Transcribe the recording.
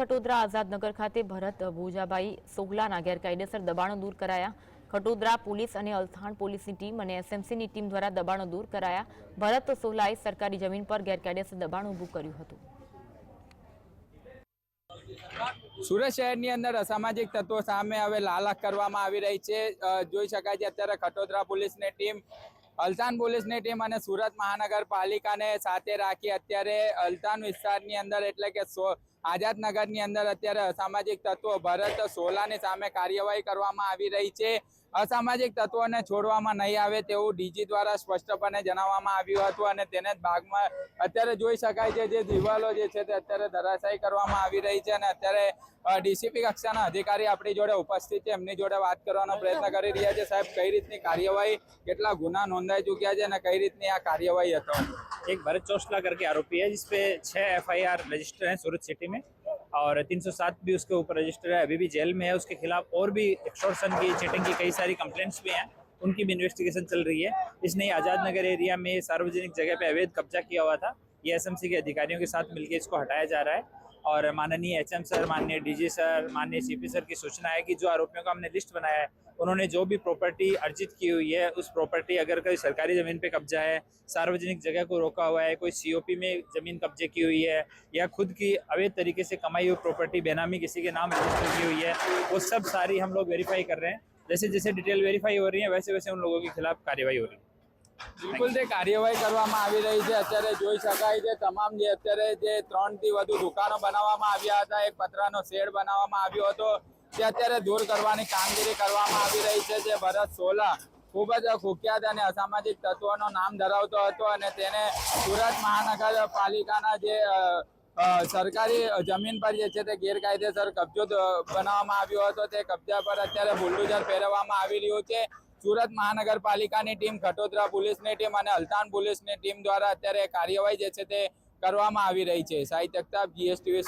ખટોદરા આઝાદનગર ખાતે ભરત ભોજાભાઈ સોગલાના ગેરકાયદેસર દબાણો દૂર કરાયા. ખટોદરા પોલીસ અને અલથાણ પોલીસની ટીમ અને એસએમસીની ટીમ દ્વારા દબાણો દૂર કરાયા. ભરત સોહલાએ સરકારી જમીન પર ગેરકાયદેસર દબાણ ઊભું કર્યું હતું. સુરત શહેરની અંદર અસામાજિક તત્વો સામે હવે લાલાખ કરવામાં આવી રહી છે. જોઈ શકાય છે, અત્યારે ખટોદરા પોલીસની ટીમ અલતાન પોલીસની ટીમ અને સુરત મહાનગરપાલિકાને સાથે રાખી અત્યારે અલતાન વિસ્તારની અંદર એટલે કે આઝાદનગરની અંદર અત્યારે અસામાજિક તત્વો ભરત સોલાની સામે કાર્યવાહી કરવામાં આવી રહી છે. અસામાજિક તત્વોને છોડવામાં નહીં આવે તેવું ડીજી દ્વારા સ્પષ્ટપણે જણાવવામાં આવ્યું હતું અને તેને જ ભાગમાં અત્યારે જોઈ શકાય છે જે દિવાલો જે છે તે અત્યારે ધરાશાયી કરવામાં આવી રહી છે અને અત્યારે ડીસીપી કક્ષાના અધિકારી આપણી જોડે ઉપસ્થિત છે એમની જોડે વાત કરવાનો પ્રયત્ન કરી રહ્યા છે સાહેબ કઈ રીતની કાર્યવાહી કેટલા ગુના નોંધાઈ ચૂક્યા છે અને કઈ રીતની આ કાર્યવાહી હતો एक भरत चौसला करके आरोपी है जिसपे छह एफआईआर रजिस्टर हैं सूरत सिटी में और 307 भी उसके ऊपर रजिस्टर है, अभी भी जेल में है, उसके खिलाफ और भी एक्सटॉर्शन की चेटिंग की कई सारी कंप्लेंट्स भी हैं, उनकी भी इन्वेस्टिगेशन चल रही है। इसने आज़ाद नगर एरिया में सार्वजनिक जगह पे अवैध कब्जा किया हुआ था, ये एसएमसी के अधिकारियों के साथ मिलकर इसको हटाया जा रहा है। और माननीय एचएम सर, माननीय डीजी सर, माननीय सीपी सर की सूचना है कि जो आरोपियों का हमने लिस्ट बनाया है, उन्होंने जो भी प्रॉपर्टी अर्जित की हुई है, उस प्रॉपर्टी अगर कोई सरकारी ज़मीन पे कब्जा है, सार्वजनिक जगह को रोका हुआ है, कोई सीओपी में ज़मीन कब्जे की हुई है, या खुद की अवैध तरीके से कमाई हुई प्रॉपर्टी, बेनामी किसी के नाम रजिस्टर की हुई है, वो सब सारी हम लोग वेरीफाई कर रहे हैं। जैसे जैसे डिटेल वेरीफाई हो रही है वैसे वैसे उन लोगों के खिलाफ कार्रवाई हो रही है। બિલકુલ જે કાર્યવાહી કરવામાં આવી રહી છે અત્યારે જોઈ શકાય છે તમામ જે અત્યારે જે ત્રણથી વધુ દુકાનો બનાવવામાં આવ્યા હતા એક પતરાનો શેડ બનાવવામાં આવ્યો હતો તે અત્યારે દૂર કરવાની કામગીરી કરવામાં આવી રહી છે જે ભરત સોલા ખૂબ જ કુખ્યાત અને અસામાજિક તત્વોનો નામ ધરાવતો હતો અને તેને સુરત મહાનગરપાલિકાના જે અ, અ, સરકારી જમીન પર જે છે તે ગેરકાયદેસર કબજો બનાવવામાં આવ્યો હતો તે કબજા પર અત્યારે બુલડોઝર ફેરવવામાં આવી રહ્યું છે. સુરત મહાનગરપાલિકાની ટીમ ખટોદરા પોલીસની ટીમ અને અલતાન પોલીસની ટીમ દ્વારા અત્યારે કાર્યવાહી જે છે તે કરવામાં આવી રહી છે. સાહિત્ય જીએસટીવી